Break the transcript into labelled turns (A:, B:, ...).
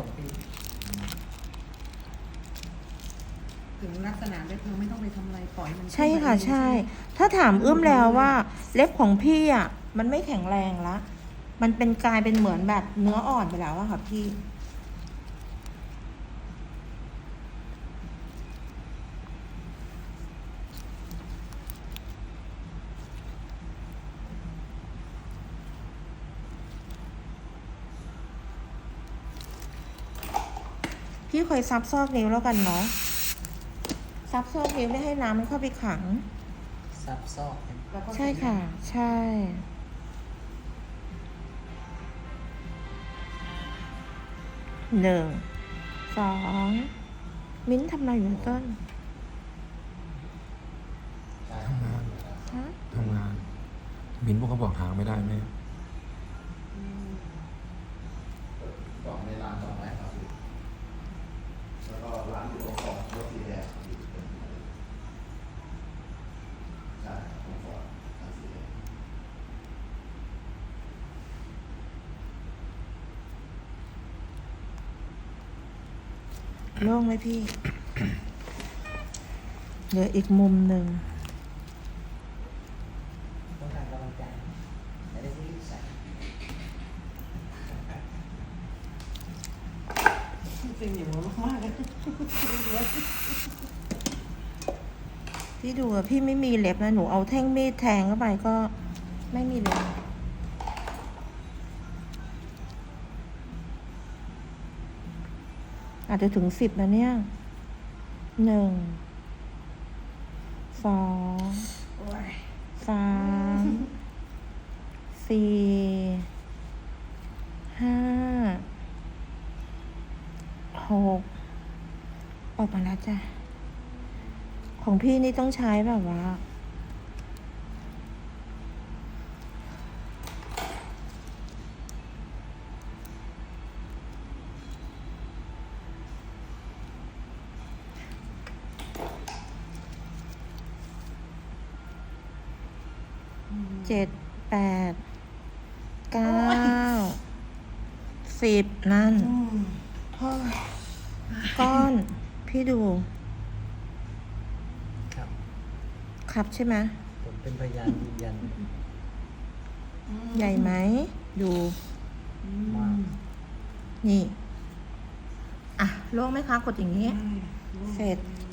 A: สองปี
B: ถึงลักษณะเล็บเราไม่ต้องไปทำอะไรปล่อยมัน
C: ใช่ค่ะ
B: ขึ้นมาเอง
C: ใช่
B: ไหม
C: ถ้าถามเอื้อมแล้วว่า เล็บของพี่อะ มันไม่แข็งแรงละ มันเป็นกลายเป็นเหมือนแบบเนื้ออ่อนไปแล้วอะค่ะพี่ พี่คอยซับซอกนิ้วแล้วกันเนาะซับซอกนิ้วไม่ให้น้ำมันเข้าไปขัง
A: ซับซอกเป็น
B: แล้วก็
C: ใช่ค่ะ ใช่ หนึ่ง สอง มิ้นท์ทำอะไรอยู่ต้น
D: ทำงาน
C: ฮะ
D: ทำงาน มินพวกเขาบอกหาไม่ได้แม่
E: บอกในร้านสองไม้ครับพี่แล้วก็ร้าน อยู่ตรงของรถสีแดงครับพี่ใช่ตรงขอบร้านสีแดง
C: โล่งไหมพี่ เหลืออีกมุมหนึ่ง
A: การกำลังใจจะได้รีบใส่
B: จริงอยู่มากๆ
C: พี่ดูอะพี่ไม่มีเล็บนะหนูเอาแท่งมีดแทงเข้าไปก็ไม่มีเล็บอาจจะถึงสิบนะเนี่ยหนึ่งสองสามสี่ห้า กออกมาแล้วจ้ะ ของพี่นี่ต้องใช้แบบว่า เจ็ดแปดเก้าสิบนั่น
B: อืม
C: โอ้ย ก้อนพี่ดู
A: ครับ
C: ครับใช่ไหม
A: ผมเป็นพยานยืนยัน
C: ใหญ่ไหม ดู
A: มาก
C: นี่ อะโล่งไหมคะ กดอย่างนี้
B: ใช่
C: เสร็จ
B: อืม